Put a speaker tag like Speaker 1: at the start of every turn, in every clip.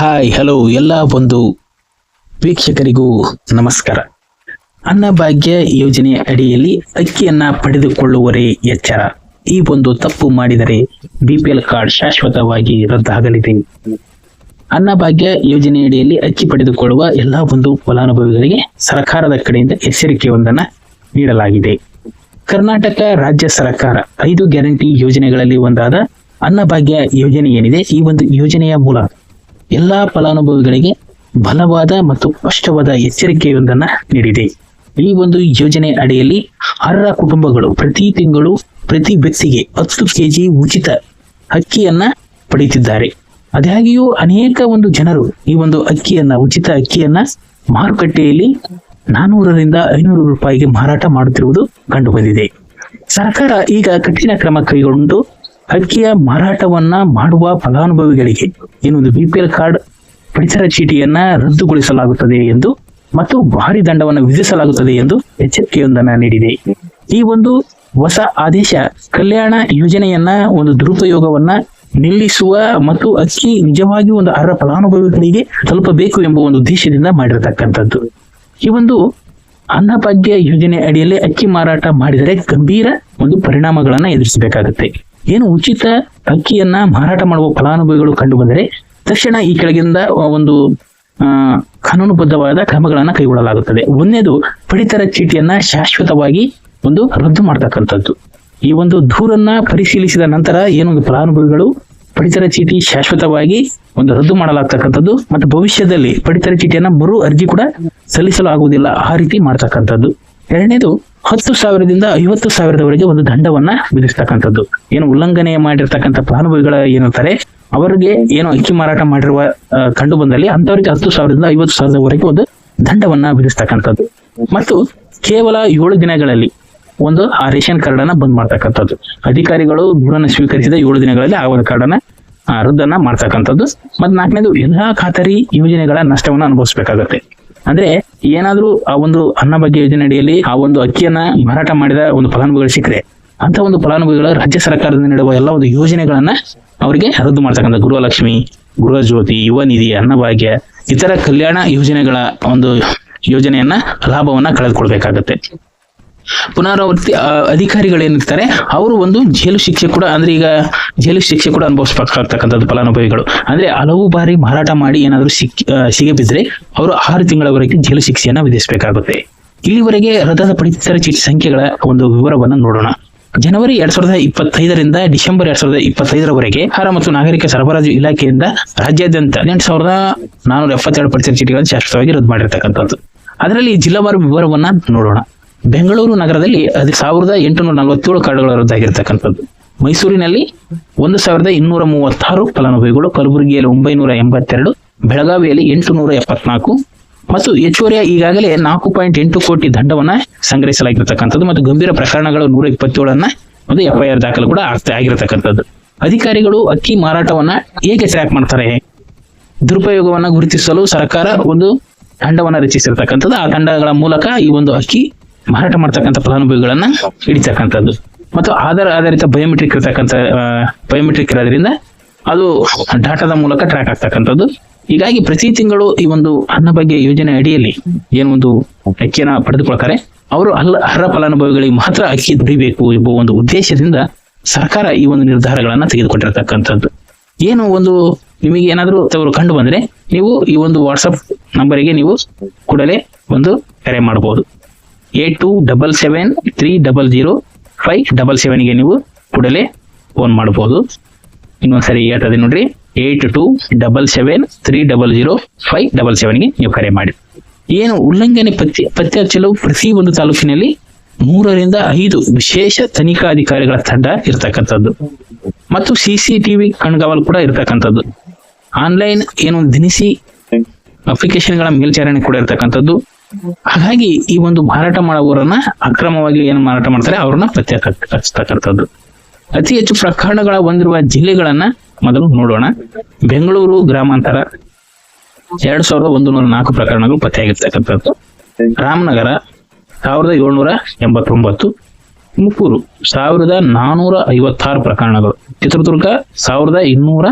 Speaker 1: Hi hello ಎಲ್ಲ ಒಂದು ವೀಕ್ಷಕರಿಗೂ ನಮಸ್ಕಾರ. ಅನ್ನಭಾಗ್ಯ ಯೋಜನೆಯ ಅಡಿಯಲ್ಲಿ ಅಕ್ಕಿಯನ್ನ ಪಡೆದುಕೊಳ್ಳುವರೇ ಎಚ್ಚರ. ಈ ಒಂದು ತಪ್ಪು ಮಾಡಿದರೆ ಬಿಪಿಎಲ್ ಕಾರ್ಡ್ ಶಾಶ್ವತವಾಗಿ ರದ್ದಾಗಲಿದೆ. ಅನ್ನಭಾಗ್ಯ ಯೋಜನೆಯಡಿಯಲ್ಲಿ ಅಕ್ಕಿ ಪಡೆದುಕೊಳ್ಳುವ ಎಲ್ಲ ಒಂದು ಫಲಾನುಭವಿಗಳಿಗೆ ಸರ್ಕಾರದ ಕಡೆಯಿಂದ ಎಚ್ಚರಿಕೆಯೊಂದನ್ನು ನೀಡಲಾಗಿದೆ. ಕರ್ನಾಟಕ ರಾಜ್ಯ ಸರ್ಕಾರ ಐದು ಗ್ಯಾರಂಟಿ ಯೋಜನೆಗಳಲ್ಲಿ ಒಂದಾದ ಅನ್ನಭಾಗ್ಯ ಯೋಜನೆ ಏನಿದೆ? ಈ ಒಂದು ಯೋಜನೆಯ ಮೂಲಕ ಎಲ್ಲಾ ಫಲಾನುಭವಿಗಳಿಗೆ ಬಲವಾದ ಮತ್ತು ಸ್ಪಷ್ಟವಾದ ಎಚ್ಚರಿಕೆಯೊಂದನ್ನು ನೀಡಿದೆ. ಈ ಒಂದು ಯೋಜನೆ ಅಡಿಯಲ್ಲಿ ಅರ್ಹ ಕುಟುಂಬಗಳು ಪ್ರತಿ ತಿಂಗಳು ಪ್ರತಿ ವ್ಯಕ್ತಿಗೆ ಹತ್ತು ಕೆಜಿ ಉಚಿತ ಅಕ್ಕಿಯನ್ನ ಪಡೆಯುತ್ತಿದ್ದಾರೆ. ಅದಾಗಿಯೂ ಅನೇಕ ಒಂದು ಜನರು ಈ ಒಂದು ಅಕ್ಕಿಯನ್ನ, ಉಚಿತ ಅಕ್ಕಿಯನ್ನ ಮಾರುಕಟ್ಟೆಯಲ್ಲಿ ನಾನೂರರಿಂದ ಐನೂರು ರೂಪಾಯಿಗೆ ಮಾರಾಟ ಮಾಡುತ್ತಿರುವುದು ಕಂಡುಬಂದಿದೆ. ಸರ್ಕಾರ ಈಗ ಕಠಿಣ ಕ್ರಮ ಕೈಗೊಂಡು ಅಕ್ಕಿಯ ಮಾರಾಟವನ್ನ ಮಾಡುವ ಫಲಾನುಭವಿಗಳಿಗೆ ಏನೊಂದು ಬಿಪಿಎಲ್ ಕಾರ್ಡ್ ಪರಿಸರ ಚೀಟಿಯನ್ನ ರದ್ದುಗೊಳಿಸಲಾಗುತ್ತದೆ ಎಂದು ಮತ್ತು ಭಾರಿ ದಂಡವನ್ನು ವಿಧಿಸಲಾಗುತ್ತದೆ ಎಂದು ಎಚ್ಚರಿಕೆಯೊಂದನ್ನು ನೀಡಿದೆ. ಈ ಒಂದು ಹೊಸ ಆದೇಶ ಕಲ್ಯಾಣ ಯೋಜನೆಯನ್ನ ಒಂದು ದುರುಪಯೋಗವನ್ನ ನಿಲ್ಲಿಸುವ ಮತ್ತು ಅಕ್ಕಿ ನಿಜವಾಗಿ ಒಂದು ಅರ್ಹ ಫಲಾನುಭವಿಗಳಿಗೆ ತಲುಪಬೇಕು ಎಂಬ ಒಂದು ಉದ್ದೇಶದಿಂದ ಮಾಡಿರತಕ್ಕಂಥದ್ದು. ಈ ಒಂದು ಅನ್ನಭಾಗ್ಯ ಯೋಜನೆ ಅಡಿಯಲ್ಲಿ ಅಕ್ಕಿ ಮಾರಾಟ ಮಾಡಿದರೆ ಗಂಭೀರ ಒಂದು ಪರಿಣಾಮಗಳನ್ನು ಎದುರಿಸಬೇಕಾಗುತ್ತೆ. ಏನು ಉಚಿತ ಅಕ್ಕಿಯನ್ನ ಮಾರಾಟ ಮಾಡುವ ಫಲಾನುಭವಿಗಳು ಕಂಡು ಬಂದರೆ ತಕ್ಷಣ ಈ ಕೆಳಗಿಂದ ಒಂದು ಕಾನೂನುಬದ್ಧವಾದ ಕ್ರಮಗಳನ್ನ ಕೈಗೊಳ್ಳಲಾಗುತ್ತದೆ. ಒಂದನೇದು ಪಡಿತರ ಚೀಟಿಯನ್ನ ಶಾಶ್ವತವಾಗಿ ಒಂದು ರದ್ದು ಮಾಡತಕ್ಕಂಥದ್ದು. ಈ ಒಂದು ದೂರನ್ನ ಪರಿಶೀಲಿಸಿದ ನಂತರ ಏನೊಂದು ಫಲಾನುಭವಿಗಳು ಪಡಿತರ ಚೀಟಿ ಶಾಶ್ವತವಾಗಿ ಒಂದು ರದ್ದು ಮಾಡಲಾಗ್ತಕ್ಕಂಥದ್ದು ಮತ್ತು ಭವಿಷ್ಯದಲ್ಲಿ ಪಡಿತರ ಚೀಟಿಯನ್ನ ಮರು ಅರ್ಜಿ ಕೂಡ ಸಲ್ಲಿಸಲಾಗುವುದಿಲ್ಲ. ಆ ರೀತಿ ಮಾಡ್ತಕ್ಕಂಥದ್ದು. ಎರಡನೇದು ಹತ್ತು ಸಾವಿರದಿಂದ ಐವತ್ತು ಸಾವಿರದವರೆಗೆ ಒಂದು ದಂಡವನ್ನ ವಿಧಿಸ್ತಕ್ಕಂಥದ್ದು. ಏನು ಉಲ್ಲಂಘನೆ ಮಾಡಿರ್ತಕ್ಕಂಥ ಫಲಾನುಭವಿಗಳ ಏನಿರ್ತಾರೆ ಅವರಿಗೆ ಏನು ಅಕ್ಕಿ ಮಾರಾಟ ಮಾಡಿರುವ ಕಂಡು ಬಂದಲ್ಲಿ ಅಂತವರಿಗೆ ಹತ್ತು ಸಾವಿರದಿಂದ ಐವತ್ತು ಸಾವಿರದವರೆಗೆ ಒಂದು ದಂಡವನ್ನ ವಿಧಿಸ್ತಕ್ಕಂಥದ್ದು. ಮತ್ತು ಕೇವಲ ಏಳು ದಿನಗಳಲ್ಲಿ ಒಂದು, ಆ ರೇಷನ್ ಕಾರ್ಡ್ ಅನ್ನ ಬಂದ್ ಮಾಡ್ತಕ್ಕಂಥದ್ದು. ಅಧಿಕಾರಿಗಳು ದೂರನ್ನ ಸ್ವೀಕರಿಸಿದ ಏಳು ದಿನಗಳಲ್ಲಿ ಆ ಒಂದು ಕಾರ್ಡ್ ಅನ್ನ ರದ್ದನ್ನ ಮಾಡ್ತಕ್ಕಂಥದ್ದು. ಮತ್ತ್ ನಾಲ್ಕನೇದು, ಎಲ್ಲಾ ಖಾತರಿ ಯೋಜನೆಗಳ ನಷ್ಟವನ್ನ ಅನುಭವಿಸಬೇಕಾಗತ್ತೆ. ಅಂದ್ರೆ ಏನಾದ್ರೂ ಆ ಒಂದು ಅನ್ನ ಭಾಗ್ಯ ಯೋಜನೆ ಅಡಿಯಲ್ಲಿ ಆ ಒಂದು ಅಕ್ಕಿಯನ್ನ ಮಾರಾಟ ಮಾಡಿದ ಒಂದು ಫಲಾನುಭವಿಗಳು ಸಿಕ್ಕರೆ ಅಂತ ಒಂದು ಫಲಾನುಭವಿಗಳ ರಾಜ್ಯ ಸರ್ಕಾರದಿಂದ ನೀಡುವ ಎಲ್ಲ ಒಂದು ಯೋಜನೆಗಳನ್ನ ಅವರಿಗೆ ರದ್ದು ಮಾಡ್ತಕ್ಕಂಥ ಗೃಹಲಕ್ಷ್ಮಿ ಗೃಹ ಜ್ಯೋತಿ ಯುವ ನಿಧಿ ಅನ್ನಭಾಗ್ಯ, ಇತರ ಕಲ್ಯಾಣ ಯೋಜನೆಗಳ ಒಂದು ಯೋಜನೆಯನ್ನ ಲಾಭವನ್ನ ಕಳೆದುಕೊಳ್ಬೇಕಾಗತ್ತೆ. ಪುನರಾವರ್ತಿ ಅಧಿಕಾರಿಗಳೇನಿರ್ತಾರೆ, ಅವರು ಒಂದು ಜೈಲು ಶಿಕ್ಷೆ ಕೂಡ, ಅಂದ್ರೆ ಈಗ ಜೈಲು ಶಿಕ್ಷೆ ಕೂಡ ಅನುಭವಿಸಬೇಕಾಗ್ತಕ್ಕಂಥದ್ದು ಫಲಾನುಭವಿಗಳು. ಅಂದ್ರೆ ಹಲವು ಬಾರಿ ಮಾರಾಟ ಮಾಡಿ ಏನಾದರೂ ಸಿಕ್ಕಿ ಸಿಗೆ ಬಿದ್ದರೆ ಅವರು ಆರು ತಿಂಗಳವರೆಗೆ ಜೈಲು ಶಿಕ್ಷೆಯನ್ನ ವಿಧಿಸಬೇಕಾಗುತ್ತೆ. ಇಲ್ಲಿವರೆಗೆ ಹೃದಯದ ಪಡಿತರ ಚೀಟಿ ಸಂಖ್ಯೆಗಳ ಒಂದು ವಿವರವನ್ನು ನೋಡೋಣ. ಜನವರಿ ಎರಡ್ ಸಾವಿರದ ಇಪ್ಪತ್ತೈದರಿಂದ ಡಿಸೆಂಬರ್ ಎರಡ್ ಸಾವಿರದ ಇಪ್ಪತ್ತೈದರವರೆಗೆ ಆಹಾರ ಮತ್ತು ನಾಗರಿಕ ಸರಬರಾಜು ಇಲಾಖೆಯಿಂದ ರಾಜ್ಯಾದ್ಯಂತ ಹದಿನೆಂಟು ಸಾವಿರದ ನಾನೂರ ಎಪ್ಪತ್ತೆರಡು ಪಡಿತರ ಚೀಟಿಗಳನ್ನು ಶಾಶ್ವತವಾಗಿ ರದ್ದು ಮಾಡಿರ್ತಕ್ಕಂಥದ್ದು. ಅದರಲ್ಲಿ ಜಿಲ್ಲಾವಾರು ವಿವರವನ್ನ ನೋಡೋಣ. ಬೆಂಗಳೂರು ನಗರದಲ್ಲಿ ಅದು ಸಾವಿರದ ಎಂಟುನೂರ ನಲವತ್ತೇಳು ಕಾರ್ಡ್ಗಳು ರದ್ದಾಗಿರ್ತಕ್ಕಂಥದ್ದು. ಮೈಸೂರಿನಲ್ಲಿ ಒಂದು ಸಾವಿರದ ಇನ್ನೂರ ಮೂವತ್ತಾರು ಫಲಾನುಭವಿಗಳು, ಕಲಬುರಗಿಯಲ್ಲಿ ಒಂಬೈನೂರ ಎಂಬತ್ತೆರಡು, ಬೆಳಗಾವಿಯಲ್ಲಿ ಎಂಟುನೂರ ಎಪ್ಪತ್ನಾಲ್ಕು ಮತ್ತು ಹೆಚ್ಚುವರಿಯ ಈಗಾಗಲೇ ನಾಲ್ಕು ಪಾಯಿಂಟ್ ಎಂಟು ಕೋಟಿ ದಂಡವನ್ನು ಸಂಗ್ರಹಿಸಲಾಗಿರತಕ್ಕಂಥದ್ದು ಮತ್ತು ಗಂಭೀರ ಪ್ರಕರಣಗಳು ನೂರ ಇಪ್ಪತ್ತೇಳನ್ನ ಒಂದು ಎಫ್ಐಆರ್ ದಾಖಲು ಕೂಡ ಆಗ್ತಾ ಆಗಿರತಕ್ಕಂಥದ್ದು. ಅಧಿಕಾರಿಗಳು ಅಕ್ಕಿ ಮಾರಾಟವನ್ನ ಹೇಗೆ ಟ್ರ್ಯಾಕ್ ಮಾಡ್ತಾರೆ? ದುರುಪಯೋಗವನ್ನ ಗುರುತಿಸಲು ಸರ್ಕಾರ ಒಂದು ತಂಡವನ್ನು ರಚಿಸಿರ್ತಕ್ಕಂಥದ್ದು. ಆ ತಂಡಗಳ ಮೂಲಕ ಈ ಒಂದು ಅಕ್ಕಿ ಮಾರಾಟ ಮಾಡ್ತಕ್ಕಂಥ ಫಲಾನುಭವಿಗಳನ್ನ ಹಿಡಿತಕ್ಕಂಥದ್ದು. ಮತ್ತು ಆಧಾರ್ ಆಧಾರಿತ ಬಯೋಮೆಟ್ರಿಕ್ ಇರತಕ್ಕಂಥ ಬಯೋಮೆಟ್ರಿಕ್ ಇರೋದ್ರಿಂದ ಅದು ಡಾಟಾದ ಮೂಲಕ ಟ್ರ್ಯಾಕ್ ಆಗ್ತಕ್ಕಂಥದ್ದು. ಹೀಗಾಗಿ ಪ್ರತಿ ತಿಂಗಳು ಈ ಒಂದು ಅನ್ನಭಾಗ್ಯ ಯೋಜನೆ ಅಡಿಯಲ್ಲಿ ಏನು ಒಂದು ಅಕ್ಕಿಯನ್ನ ಪಡೆದುಕೊಳ್ತಾರೆ, ಅವರು ಅಲ್ಲ, ಅರ್ಹ ಫಲಾನುಭವಿಗಳಿಗೆ ಮಾತ್ರ ಅಕ್ಕಿ ದುಡಿಬೇಕು ಎಂಬ ಒಂದು ಉದ್ದೇಶದಿಂದ ಸರ್ಕಾರ ಈ ಒಂದು ನಿರ್ಧಾರಗಳನ್ನ ತೆಗೆದುಕೊಂಡಿರತಕ್ಕಂಥದ್ದು. ಏನು ಒಂದು ನಿಮಗೆ ಏನಾದರೂ ತವರು ಕಂಡು ಬಂದರೆ ನೀವು ಈ ಒಂದು ವಾಟ್ಸಪ್ ನಂಬರಿಗೆ ನೀವು ಕೂಡಲೇ ಒಂದು ಕರೆ ಮಾಡಬಹುದು eight two double seven three double zero five double ಸೆವೆನ್ಗೆ ನೀವು ಕೂಡಲೇ ಫೋನ್ ಮಾಡ್ಬೋದು. ಇನ್ನೊಂದ್ಸರಿ ಹೇಳ್ತದೆ ನೋಡ್ರಿ eight two double seven three double zero five double ಸೆವೆನ್ಗೆ ನೀವು ಕರೆ ಮಾಡಿ. ಏನು ಉಲ್ಲಂಘನೆ ಪತ್ತೆ ಪತ್ತೆ ಹಚ್ಚಲು ಪ್ರತಿ ಒಂದು ತಾಲೂಕಿನಲ್ಲಿ ಮೂರರಿಂದ ಐದು ವಿಶೇಷ ತನಿಖಾ ಅಧಿಕಾರಿಗಳ ತಂಡ ಇರತಕ್ಕಂಥದ್ದು. ಮತ್ತು ಸಿ ಸಿ ಟಿವಿ ಕಣ್ಗಾವಲು ಕೂಡ ಇರತಕ್ಕಂಥದ್ದು. ಆನ್ಲೈನ್ ಏನು ದಿನಸಿ ಅಪ್ಲಿಕೇಶನ್ಗಳ ಮೇಲ್ಚಾರಣೆ ಕೂಡ ಇರತಕ್ಕಂಥದ್ದು. ಹಾಗಾಗಿ ಈ ಒಂದು ಮಾರಾಟ ಮಾಡುವವರನ್ನ ಅಕ್ರಮವಾಗಿ ಏನು ಮಾರಾಟ ಮಾಡ್ತಾರೆ, ಅವ್ರನ್ನ ಪತ್ತೆ ಹಚ್ಚ- ಹಚ್ಚತಕ್ಕಂಥದ್ದು ಅತಿ ಹೆಚ್ಚು ಪ್ರಕರಣಗಳ ಹೊಂದಿರುವ ಜಿಲ್ಲೆಗಳನ್ನ ಮೊದಲು ನೋಡೋಣ. ಬೆಂಗಳೂರು ಗ್ರಾಮಾಂತರ ಎರಡ್ ಸಾವಿರದ ಒಂದು ನಾಲ್ಕು ಪ್ರಕರಣಗಳು ಪತ್ತೆಯಾಗಿರ್ತಕ್ಕಂಥದ್ದು ರಾಮನಗರ ಸಾವಿರದ ಏಳ್ನೂರ ಎಂಬತ್ತೊಂಬತ್ತು. ತುಮಕೂರು ಸಾವಿರದ ನಾನೂರ ಐವತ್ತಾರು ಪ್ರಕರಣಗಳು. ಚಿತ್ರದುರ್ಗ ಸಾವಿರದ ಇನ್ನೂರ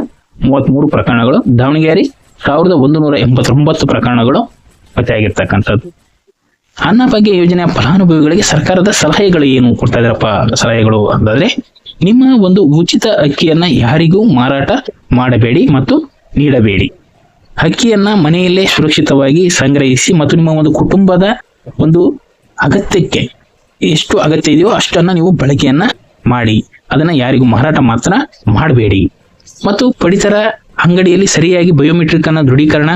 Speaker 1: ಮೂವತ್ಮೂರು ಪ್ರಕರಣಗಳು. ದಾವಣಗೆರೆ ಸಾವಿರದ ಒಂದು ನೂರ ಎಂಬತ್ತೊಂಬತ್ತು ಪ್ರಕರಣಗಳು. ಪತ್ತೆಯಾಗಿರ್ತಕ್ಕಂಥದ್ದು ಅನ್ನಭಾಗ್ಯ ಯೋಜನೆಯ ಫಲಾನುಭವಿಗಳಿಗೆ ಸರ್ಕಾರದ ಸಲಹೆಗಳು ಏನು ಕೊಡ್ತಾ ಇದಾರಪ್ಪ ಸಲಹೆಗಳು ಅಂತಂದ್ರೆ ನಿಮ್ಮ ಒಂದು ಉಚಿತ ಅಕ್ಕಿಯನ್ನ ಯಾರಿಗೂ ಮಾರಾಟ ಮಾಡಬೇಡಿ ಮತ್ತು ನೀಡಬೇಡಿ. ಅಕ್ಕಿಯನ್ನ ಮನೆಯಲ್ಲೇ ಸುರಕ್ಷಿತವಾಗಿ ಸಂಗ್ರಹಿಸಿ ಮತ್ತು ನಿಮ್ಮ ಒಂದು ಕುಟುಂಬದ ಒಂದು ಅಗತ್ಯಕ್ಕೆ ಎಷ್ಟು ಅಗತ್ಯ ಇದೆಯೋ ಅಷ್ಟನ್ನ ನೀವು ಬಳಕೆಯನ್ನ ಮಾಡಿ. ಅದನ್ನ ಯಾರಿಗೂ ಮಾರಾಟ ಮಾತ್ರ ಮಾಡಬೇಡಿ. ಮತ್ತು ಪಡಿತರ ಅಂಗಡಿಯಲ್ಲಿ ಸರಿಯಾಗಿ ಬಯೋಮೆಟ್ರಿಕ್ ಅನ್ನ ದೃಢೀಕರಣ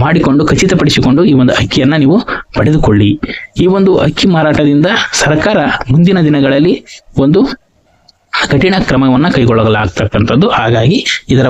Speaker 1: ಮಾಡಿಕೊಂಡು ಖಚಿತಪಡಿಸಿಕೊಂಡು ಈ ಒಂದು ಅಕ್ಕಿಯನ್ನ ನೀವು ಪಡೆದುಕೊಳ್ಳಿ. ಈ ಒಂದು ಅಕ್ಕಿ ಮಾರಾಟದಿಂದ ಸರ್ಕಾರ ಮುಂದಿನ ದಿನಗಳಲ್ಲಿ ಒಂದು ಕಠಿಣ ಕ್ರಮವನ್ನ ಕೈಗೊಳ್ಳಲಾಗ್ತಕ್ಕಂಥದ್ದು. ಹಾಗಾಗಿ ಇದರ